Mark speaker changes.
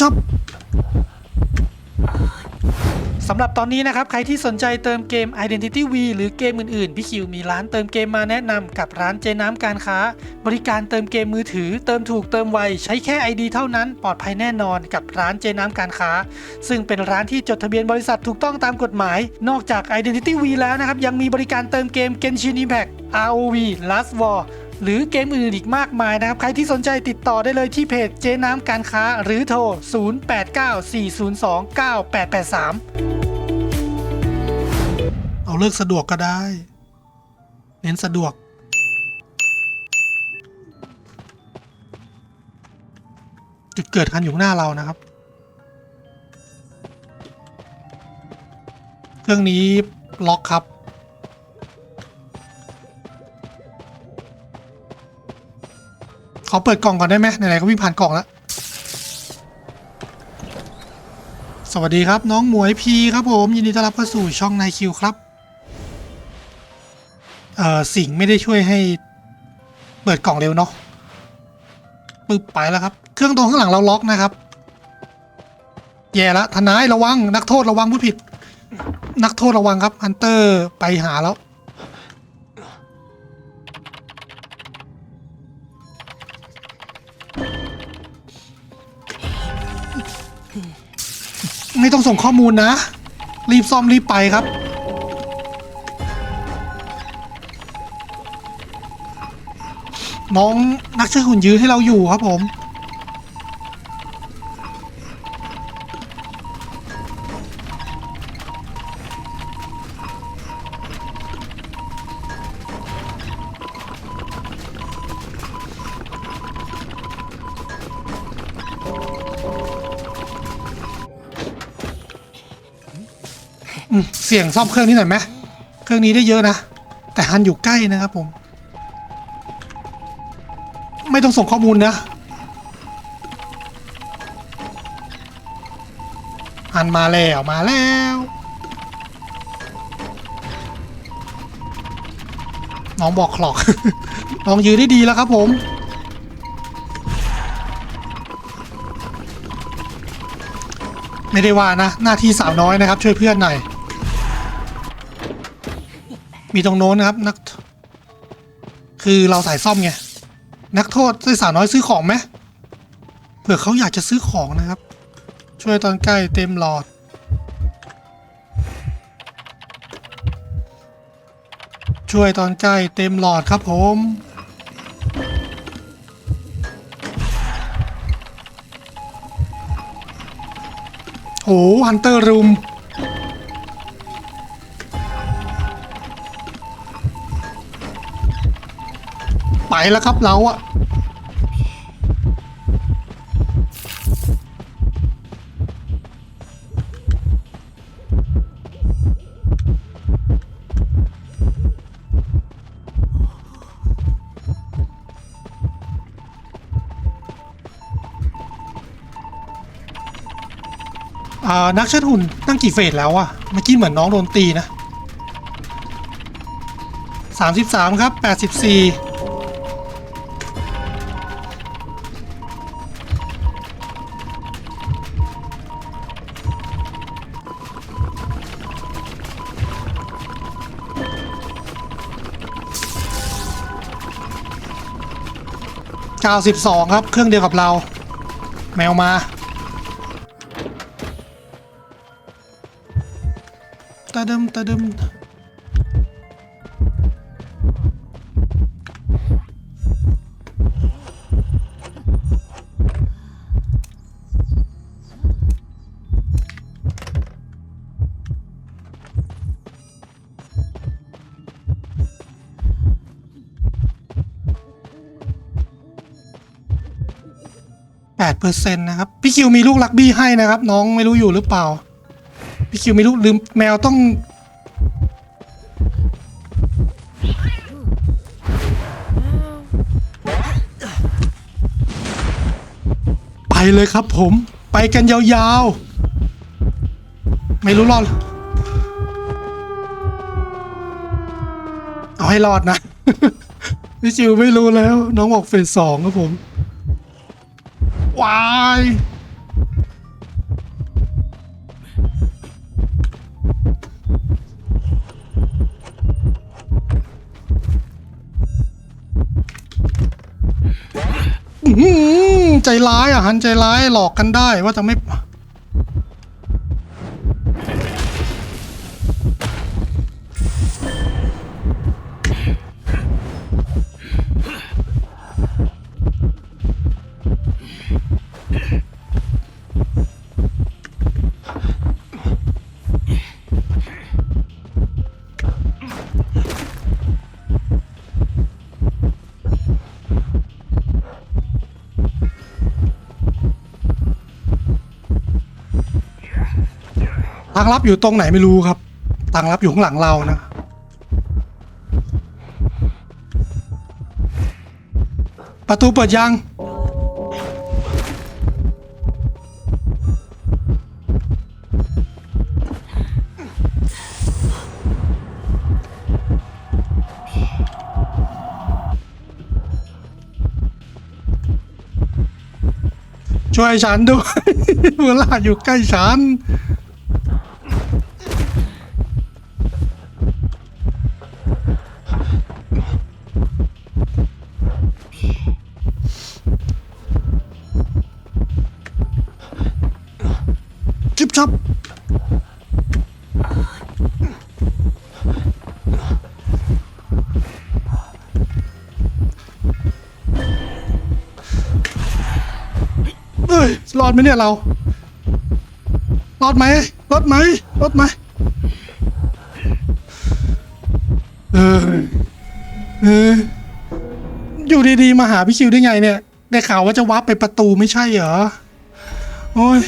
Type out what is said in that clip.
Speaker 1: ชอบสำหรับตอนนี้นะครับ ใครที่สนใจเติมเกม Identity V หรือเกมอื่นๆ พี่คิวมีร้านเติมเกมมาแนะนำกับร้านเจน้ำการค้า บริการเติมเกมมือถือ เติมถูกเติมไว ใช้แค่ ID เท่านั้นปลอดภัยแน่นอนกับร้านเจน้ำการค้า ซึ่งเป็นร้านที่จดทะเบียนบริษัทถูกต้องตามกฎหมาย นอกจาก Identity V แล้วนะครับ ยังมีบริการเติมเกม Genshin Impact ROV Last War หรือเกมอื่นอีกมากมายนะครับ ใครที่สนใจติดต่อได้เลยที่เพจเจ๊น้ำการค้า หรือโทร 0894029883 เอาเลิกสะดวกก็ได้ เน้นสะดวก จุดเกิดคันอยู่หน้าเรานะครับ เครื่องนี้ล็อกครับ ขอเปิดกล่องก่อนได้ไหมไหนๆก็วิ่งผ่านกล่องแล้ว สวัสดีครับน้องหมวยพีครับผม ยินดีต้อนรับเข้าสู่ช่องนายคิวครับ เอ่อสิ่งไม่ได้ช่วยให้ เปิดกล่องเร็วเนาะปึ๊บไปแล้วครับ เครื่องตรงข้างหลังเราล็อกนะครับ แย่ละทนายระวังนักโทษระวังผู้ผิด นักโทษระวังครับฮันเตอร์ไปหาแล้ว ไม่ต้องส่งข้อมูลนะ รีบซ่อมรีบไปครับ น้องนักเชื่อหุ่นยื้อให้เราอยู่ครับผม เสี่ยงซ่อมเครื่องนี้หน่อยไหมเครื่องนี้ได้เยอะนะ แต่ฮันอยู่ใกล้นะครับผม ไม่ต้องส่งข้อมูลนะฮันมาแล้วมาแล้วน้องบอกคลอก น้องยืนได้ดีแล้วครับผม ไม่ได้ว่านะ หน้าที่สาวน้อยนะครับ ช่วยเพื่อนหน่อย มีตรงโน้นนะครับ นัก คือเราสายซ่อมไง นักโทษสาวน้อยซื้อของไหมเผื่อเขาอยากจะซื้อของนะครับ ช่วยตอนใกล้เต็มหลอด ช่วยตอนใกล้เต็มหลอดครับผมโอ้ฮันเตอร์รูม ไปแล้วครับเราอะอ่านักเชิดหุ่นตั้งกี่เฟสแล้วอะเมื่อกี้เหมือนน้องโดนตีนะ 33 ครับ 84 92 ครับ เครื่องเดียวกับเรา แมวมา ตะดึมตะดึม แปดเปอร์เซ็นต์นะครับพี่คิวมีลูกลักบี้ให้นะครับ น้องไม่รู้อยู่หรือเปล่า พี่คิวไม่รู้ลืมแมวต้อง ไปเลยครับผมไปกันยาวๆ ไม่รู้รอด เอาให้รอดนะ พี่จิวไม่รู้แล้ว น้องบอกเฟสสองครับผม วายใจร้ายอะฮันใจร้ายหลอกกันได้ว่าจะไม่ ทางลับอยู่ตรงไหนไม่รู้ครับทางลับอยู่ข้างหลังเรานะประตูเปิดยัง ช่วยฉันด้วยเวลาอยู่ใกล้ฉัน จับเอ้ยรอดไหมเนี่ยเรา รอดไหมรอดไหมรอดไหมเออเอออยู่ดีๆ มาหาพี่คิวได้ไงเนี่ย ได้ข่าวว่าจะวับไปประตูไม่ใช่เหรอ โอ้ย